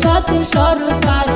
সতে সরকার